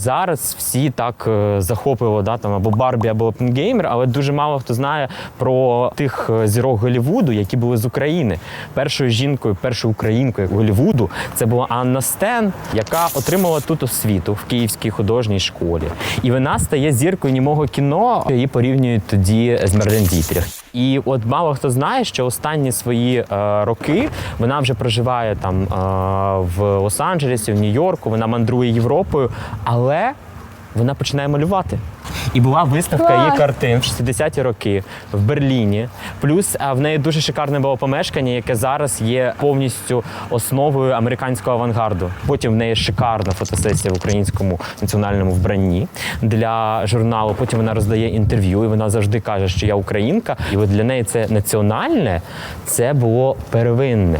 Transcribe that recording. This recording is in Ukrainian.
Зараз всі так е, захопливо да, там або Барбі, або Опенгеймер, але дуже мало хто знає про тих е, зірок Голлівуду, які були з України. Першою жінкою, першою українкою Голлівуду це була Анна Стен, яка отримала тут освіту в Київській художній школі. І вона стає зіркою німого кіно. Її порівнюють тоді з Мерлен Дітріх. І от мало хто знає, що останні свої е, роки вона вже проживає там е, в Лос-Анджелесі, в Нью-Йорку. Вона мандрує Європою, але вона починає малювати. І була виставка її картин в 60-ті роки в Берліні. Плюс в неї дуже шикарне було помешкання, яке зараз є повністю основою американського авангарду. Потім в неї шикарна фотосесія в українському національному вбранні для журналу. Потім вона роздає інтерв'ю, і вона завжди каже, що я українка. І от для неї це національне, це було первинне.